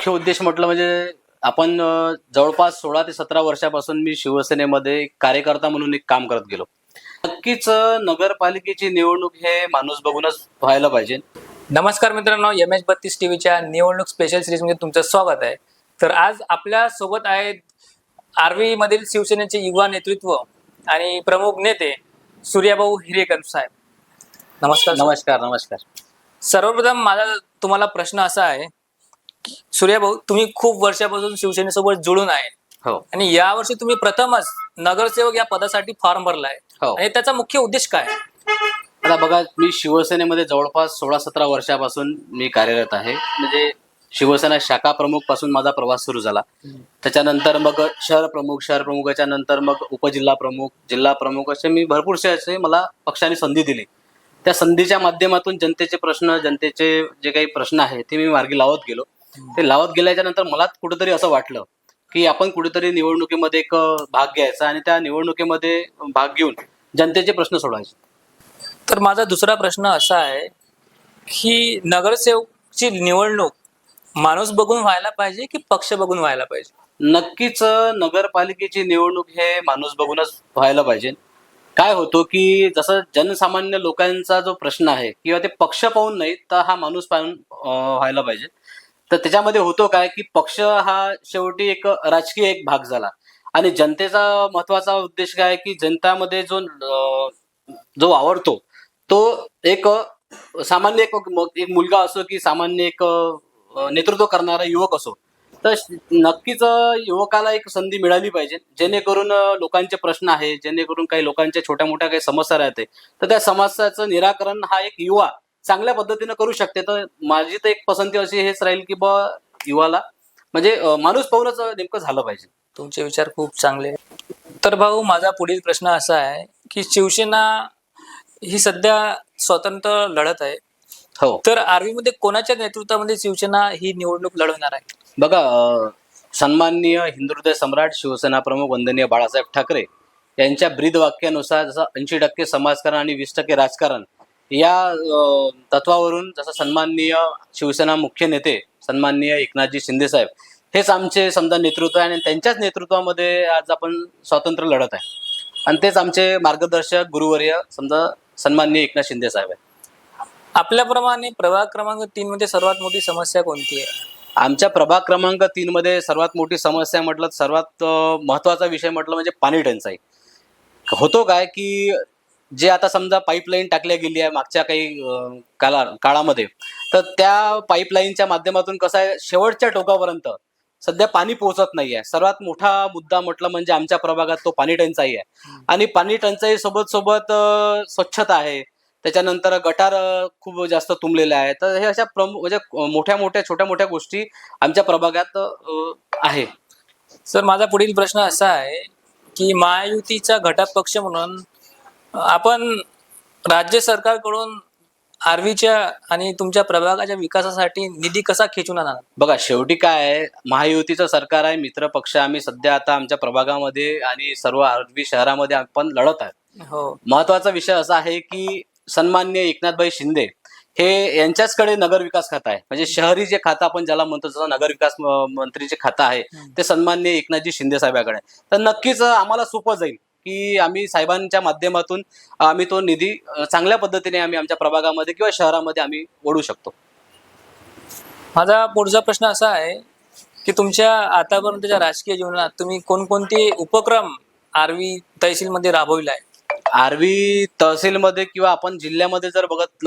मुख्य उद्देश म्हटलं म्हणजे आपण जवळपास सोळा ते सतरा वर्षापासून मी शिवसेनेमध्ये कार्यकर्ता म्हणून एक काम करत गेलो. नक्कीच नगरपालिकेची निवडणूक हे माणूस बघूनच व्हायला पाहिजे. नमस्कार मित्रांनो एम एच बत्तीस टीव्हीच्या निवडणूक स्पेशल सिरीजमध्ये तुमचं स्वागत आहे. तर आज आपल्यासोबत आहेत आर्वी मधील शिवसेनेचे युवा नेतृत्व आणि प्रमुख नेते सूर्याभाऊ हिरेकर साहेब. नमस्कार. नमस्कार नमस्कार. सर्वप्रथम माझा तुम्हाला प्रश्न असा आहे सूर्याभाऊ तुम्ही खूप वर्षापासून शिवसेनेसोबत जुळून आहे. हो. आणि यावर्षी तुम्ही प्रथमच नगरसेवक या पदासाठी फॉर्म भरलाय. हो. आणि त्याचा मुख्य उद्देश काय? आता बघा मी शिवसेनेमध्ये जवळपास सोळा सतरा वर्षापासून मी कार्यरत आहे. म्हणजे शिवसेना शाखा प्रमुखपासून माझा प्रवास सुरू झाला. त्याच्यानंतर मग शहर प्रमुख शहर प्रमुखाच्या नंतर मग उपजिल्हा प्रमुख जिल्हा प्रमुख असे मी भरपूरसे असे मला पक्षाने संधी दिली. त्या संधीच्या माध्यमातून जनतेचे प्रश्न जनतेचे जे काही प्रश्न आहेत ते मी मार्गी लावत गेलो. ते लावत गेल्याच्यानंतर मला कुठेतरी असं वाटलं की आपण कुठेतरी निवडणुकीमध्ये एक भाग घ्यायचा आणि त्या निवडणुकीमध्ये भाग घेऊन जनतेचे प्रश्न सोडवायचे. तर माझा दुसरा प्रश्न असा आहे की नगरसेवकची निवडणूक माणूस बघून व्हायला पाहिजे की पक्ष बघून व्हायला पाहिजे? नक्कीच नगरपालिकेची निवडणूक हे माणूस बघूनच व्हायला पाहिजे. काय होतो की जसं जनसामान्य लोकांचा जो प्रश्न आहे किंवा ते पक्ष पाहून नाही तर हा माणूस पाहून व्हायला पाहिजे. तर त्याच्यामध्ये होतो काय की पक्ष हा शेवटी एक राजकीय एक भाग झाला. आणि जनतेचा महत्त्वाचा उद्देश काय आहे की जनतामध्ये जो जो आवडतो तो एक सामान्य एक एक मुलगा असो की सामान्य एक नेतृत्व करणारा युवक असो. तर नक्कीच युवकाला एक संधी मिळाली पाहिजे. जेणेकरून लोकांचे प्रश्न आहे जेणेकरून काही लोकांच्या छोट्या मोठ्या काही समस्या राहते. तर त्या समस्याचं निराकरण हा एक युवा चांगल्या पद्धतीनं करू शकते. तर माझी तर एक पसंती अशी हेच राहील की बा युवाला म्हणजे माणूस पाहूनच नेमकं झालं पाहिजे. तुमचे विचार खूप चांगले. तर भाऊ माझा पुढील प्रश्न असा आहे की शिवसेना ही सध्या स्वतंत्र लढत आहे. हो. तर आर्वी मध्ये कोणाच्या नेतृत्वामध्ये शिवसेना ही निवडणूक लढवणार आहे? बघा सन्माननीय हिंदुहृदय सम्राट शिवसेना प्रमुख वंदनीय बाळासाहेब ठाकरे यांच्या ब्रीद वाक्यानुसार जसं ऐंशी टक्के समाजकारण आणि वीस टक्के राजकारण या तत्वावरून जसं सन्माननीय शिवसेना मुख्य नेते सन्माननीय एकनाथजी शिंदे साहेब हेच आमचे समजा नेतृत्व आहे आणि त्यांच्याच नेतृत्वामध्ये आज आपण स्वातंत्र्य लढत आहे. आणि तेच आमचे मार्गदर्शक गुरुवर्य समजा सन्माननीय एकनाथ शिंदे साहेब आहे आपल्याप्रमाणे प्रभाग क्रमांक तीन मध्ये सर्वात मोठी समस्या कोणती आहे? आमच्या प्रभाग क्रमांक तीन मध्ये सर्वात मोठी समस्या म्हटलं सर्वात महत्त्वाचा विषय म्हटलं म्हणजे पाणी टंचाई. होतो काय की जे आता समजा पाईपलाईन टाकल्या गेली आहे मागच्या काही काला काळामध्ये तर त्या पाईपलाईनच्या माध्यमातून कसं आहे शेवटच्या टोकापर्यंत सध्या पाणी पोहोचत नाही आहे सर्वात मोठा मुद्दा म्हटलं म्हणजे आमच्या प्रभागात तो पाणी टंचाई आहे. आणि पाणी टंचाई सोबत सोबत स्वच्छता आहे. त्याच्यानंतर गटार खूप जास्त तुंबलेले आहे तर हे अशा प्रमुख म्हणजे मोठ्या मोठ्या छोट्या मोठ्या गोष्टी आमच्या प्रभागात आहे. सर माझा पुढील प्रश्न असा आहे की महायुतीचा घटक पक्ष म्हणून आपण राज्य सरकारकडून आर्वीच्या आणि तुमच्या प्रभागाच्या विकासासाठी निधी कसा खेचून आणणार? बघा शेवटी काय आहे महायुतीचं सरकार आहे मित्र पक्ष आम्ही सध्या आता आमच्या प्रभागामध्ये आणि सर्व आरबी शहरामध्ये आपण लढत आहे हो. महत्त्वाचा विषय असा आहे की सन्मान्य एकनाथभाई शिंदे हे यांच्याचकडे नगर विकास खातं आहे. म्हणजे शहरी जे खातं आपण ज्याला म्हणतो जसं नगर विकास म- मंत्रीचे खातं आहे ते सन्मान्य एकनाथजी शिंदे साहेबाकडे. तर नक्कीच आम्हाला सोपं जाईल. की आम्ही साहेबांच्या माध्यमातून आम्ही तो निधी चांगल्या पद्धतीने आम्ही आमच्या प्रभागामध्ये किंवा शहरामध्ये आम्ही ओढू शकतो. माझा पुढचा प्रश्न असा आहे की तुमच्या आतापर्यंतच्या राजकीय जीवनात तुम्ही कोणकोणते उपक्रम आर्वी तहसीलमध्ये राबविला आहे? आर्वी तहसीलमध्ये किंवा आपण जिल्ह्यामध्ये जर बघत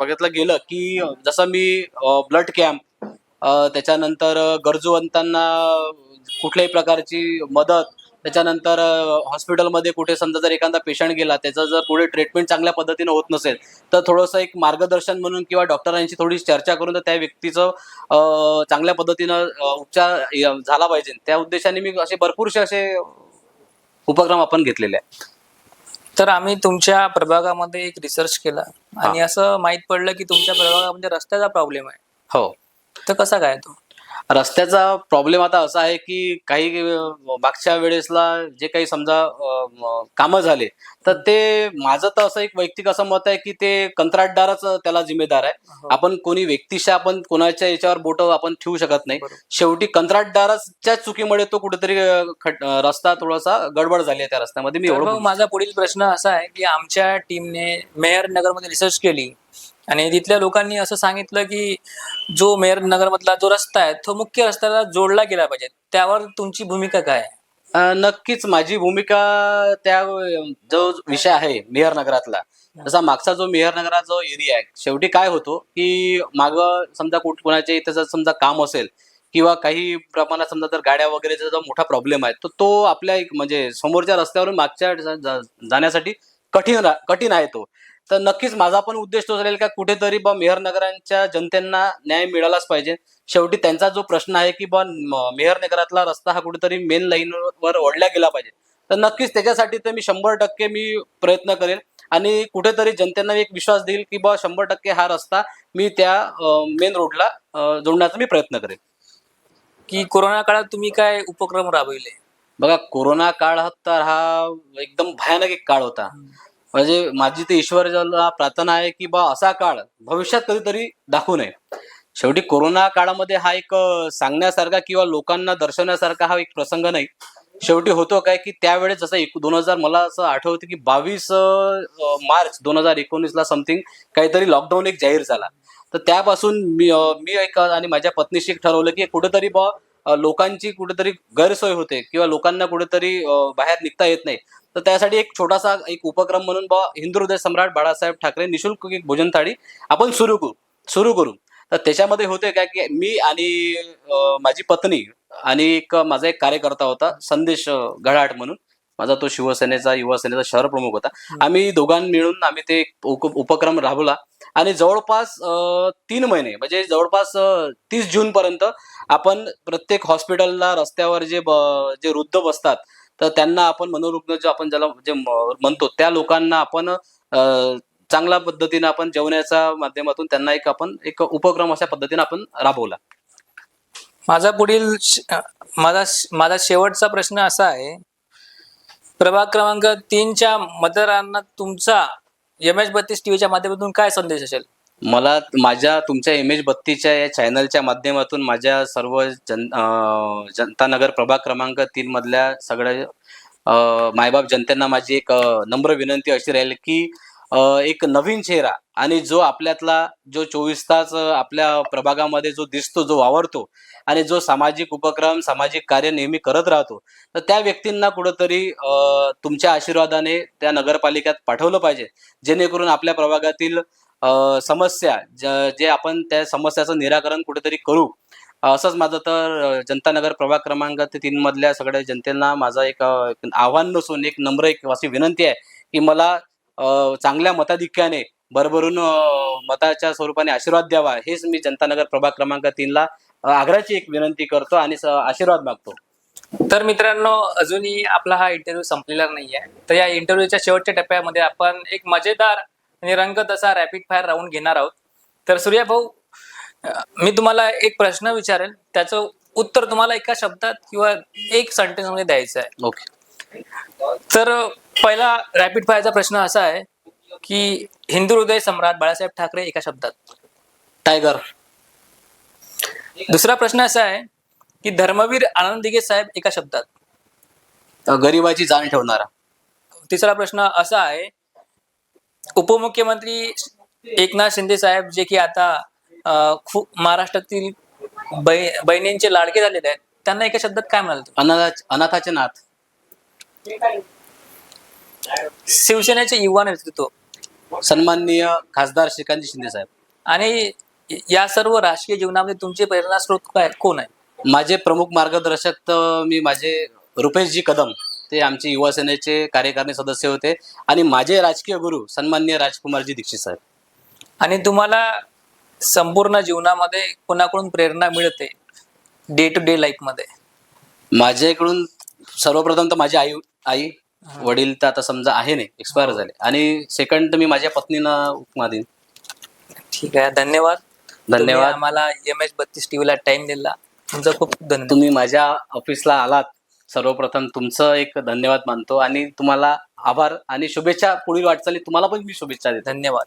बघितलं गेलं की जसं मी ब्लड कॅम्प त्याच्यानंतर गरजूवंतांना कुठल्याही प्रकारची मदत त्याच्यानंतर हॉस्पिटलमध्ये कुठे समजा जर एखादा पेशंट गेला त्याचं जर पुढे ट्रीटमेंट चांगल्या पद्धतीनं होत नसेल तर थोडंसं एक मार्गदर्शन म्हणून किंवा डॉक्टरांशी थोडी चर्चा करून तर त्या व्यक्तीचं चांगल्या पद्धतीनं उपचार झाला पाहिजे. त्या उद्देशाने मी असे भरपूरसे असे उपक्रम आपण घेतलेले आहेत. तर आम्ही तुमच्या प्रभागामध्ये एक रिसर्च केला. आणि असं माहीत पडलं की तुमच्या प्रभागामध्ये रस्त्याचा प्रॉब्लेम आहे. हो. तर कसा काय तो? रस्त्याचा प्रॉब्लेम आता असा आहे की काही मागच्या वेळेसला जे काही समजा कामं झाले तर ते माझं तर असं एक वैयक्तिक असं मत आहे की ते कंत्राटदारच त्याला जिम्मेदार आहे. हो. आपण कोणी व्यक्तिशा आपण कोणाच्या याच्यावर बोट आपण ठेवू शकत नाही. शेवटी कंत्राटदाराच्या चुकीमुळे तो कुठेतरी रस्ता थोडासा गडबड झाली आहे त्या रस्त्यामध्ये. मी माझा पुढील प्रश्न असा आहे की आमच्या टीमने मेहर नगरमध्ये रिसर्च केली. आणि तिथल्या लोकांनी असं सांगितलं की जो मेहर नगरमधला जो रस्ता आहे तो मुख्य रस्त्याला जोडला गेला पाहिजे. त्यावर तुमची भूमिका काय आहे? अं, नक्कीच माझी भूमिका त्या जो विषय आहे मेहर नगरातला जसा मागचा जो मेहर नगराचा जो एरिया आहे शेवटी काय होतो की माग समजा कुठ कोणाच्या इथं जर समजा काम असेल किंवा काही प्रमाणात समजा जर गाड्या वगैरेचा जो मोठा प्रॉब्लेम आहे तर तो आपल्या एक म्हणजे समोरच्या रस्त्यावरून मागच्या जा- जा- जाण्यासाठी कठीण रा- कठीण आहे तो. तर नक्कीच माझा पण उद्देश तो राहील का कुठेतरी बा मेहर नगरांच्या जनतेना न्याय मिळालाच पाहिजे. शेवटी त्यांचा जो प्रश्न आहे की बा म- मेहर नगरातला रस्ता हा कुठेतरी मेन लाईनवर ओढला गेला पाहिजे. तर नक्कीच त्याच्यासाठी तर मी शंभर टक्के मी प्रयत्न करेन आणि कुठेतरी जनतेना एक विश्वास देईल की बा शंभर टक्के हा रस्ता मी त्या मेन रोडला जोडण्याचा मी प्रयत्न करेन की कोरोना काळात तुम्ही काय उपक्रम राबविले? बघा कोरोना काळ तर हा एकदम भयानक एक काळ होता. म्हणजे माझी ते ईश्वराला प्रार्थना आहे की बा असा काळ भविष्यात कधीतरी दाखवू नये. शेवटी कोरोना काळामध्ये हा एक सांगण्यासारखा किंवा लोकांना दर्शवण्यासारखा हा एक प्रसंग नाही. शेवटी होतो काय की त्यावेळेस जसं एक दोन हजार मला असं आठवतं की बावीस मार्च दोन हजार एकोणीसला समथिंग काहीतरी लॉकडाऊन एक जाहीर झाला. तर त्यापासून मी मी एक आणि माझ्या पत्नीशी एक ठरवलं की कुठेतरी बा लोकांची कुठेतरी गैरसोय होते किंवा लोकांना कुठेतरी बाहेर निघता येत नाही. तर त्यासाठी एक छोटासा एक उपक्रम म्हणून बा हिंदू हृदय सम्राट बाळासाहेब ठाकरे निशुल्क एक भोजन थाळी आपण सुरू करू सुरू करू. तर त्याच्यामध्ये होते काय की मी आणि माझी पत्नी आणि एक माझा एक कार्यकर्ता होता संदेश गडाट म्हणून. माझा तो शिवसेनेचा युवा सेनेचा शहर प्रमुख होता. आम्ही दोघां मिळून आम्ही ते उपक्रम राबवला. आणि जवळपास तीन महिने म्हणजे जवळपास तीस जून पर्यंत आपण प्रत्येक हॉस्पिटलला रस्त्यावर जे जे वृद्ध बसतात तर त्यांना आपण मनोरुग्ण जे आपण ज्याला जे म्हणतो त्या लोकांना आपण चांगल्या पद्धतीने आपण जेवण्याच्या माध्यमातून त्यांना एक आपण एक उपक्रम अशा पद्धतीने आपण राबवला. माझा पुढील माझा माझा शेवटचा प्रश्न असा आहे. प्रभाग क्रमांक तीनच्या मतदारांना तुमचा एम एच बत्तीस टीव्हीच्या माध्यमातून काय संदेश असेल? मला माझ्या तुमच्या इमेज बत्तीच्या या चॅनलच्या माध्यमातून माझ्या सर्व जन जनतानगर जनता नगर प्रभाग क्रमांक तीन मधल्या सगळ्या मायबाप जनतेना माझी एक नम्र विनंती अशी राहील की एक नवीन चेहरा आणि जो आपल्यातला जो चोवीस तास आपल्या प्रभागामध्ये जो दिसतो जो वावरतो आणि जो सामाजिक उपक्रम सामाजिक कार्य नेहमी करत राहतो तर त्या व्यक्तींना कुठंतरी तुमच्या आशीर्वादाने त्या नगरपालिकेत पाठवलं पाहिजे जेणेकरून आपल्या प्रभागातील समस्या ज- जे आपण त्या समस्याचं निराकरण कुठेतरी करू असंच माझं तर जनतानगर जनता नगर प्रभाग क्रमांक ते तीन मधल्या सगळ्या जनतेला माझा एक आव्हान नसून एक नम्र एक अशी विनंती आहे की मला चांगल्या मताधिक्याने भरभरून मताच्या स्वरूपाने आशीर्वाद द्यावा हेच मी जनता नगर प्रभाग क्रमांक तीनला आग्राची आग्रहाची एक विनंती करतो आणि आशीर्वाद मागतो. तर मित्रांनो अजूनही आपला हा इंटरव्ह्यू संपलेला नाहीये. तर या इंटरव्ह्यूच्या शेवटच्या टप्प्यामध्ये आपण एक मजेदार आणि रंगत असा रॅपिड फायर राऊंड घेणार आहोत. तर सूर्या भाऊ मी तुम्हाला एक प्रश्न विचारेल. त्याचं उत्तर तुम्हाला एका शब्दात किंवा एक सेंटेन्समध्ये द्यायचं आहे. ओके. तर पहिला रॅपिड फायरचा प्रश्न असा आहे की हिंदू हृदय सम्राट बाळासाहेब ठाकरे एका शब्दात. टायगर दुसरा प्रश्न असा आहे की धर्मवीर आनंद दिगे साहेब एका शब्दात. गरिबाची जाण ठेवणारा. तिसरा प्रश्न असा आहे उपमुख्यमंत्री एकनाथ शिंदे साहेब जे की आता खूप महाराष्ट्रातील बै- बहिणींचे लाडके झालेले आहेत त्यांना एका शब्दात काय म्हणाल? अनाथ अनाथाचे नाथ शिवसेनेचे युवा नेतृत्व. सन्माननीय खासदार श्रीकांत शिंदे साहेब. आणि या सर्व राजकीय जीवनामध्ये तुमचे प्रेरणा स्रोत काय कोण आहे? माझे प्रमुख मार्गदर्शक मी माझे रुपेशजी कदम. ते आमचे युवा सेनेचे कार्यकारिणी सदस्य होते. आणि माझे राजकीय गुरु सन्माननीय राजकुमारजी दीक्षित साहेब. आणि तुम्हाला संपूर्ण जीवनामध्ये कोणाकडून प्रेरणा मिळते डे टू डे लाईफमध्ये? माझ्याकडून सर्वप्रथम तर माझी आई आई वडील तर आता समजा आहे नाही एक्सपायर झाले. आणि सेकंड तर मी माझ्या पत्नीला उपमा देईन. ठीक आहे धन्यवाद. धन्यवाद. आम्हाला एम एच बत्तीस टीव्हीला टाइम दिला. तुमचा खूप धन्यवाद. तुम्ही माझ्या ऑफिसला आलात. सर्वप्रथम तुमचं एक धन्यवाद मानतो आणि तुम्हाला आभार आणि शुभेच्छा पुढील वाटचाली तुम्हाला पण मी शुभेच्छा देतो. धन्यवाद.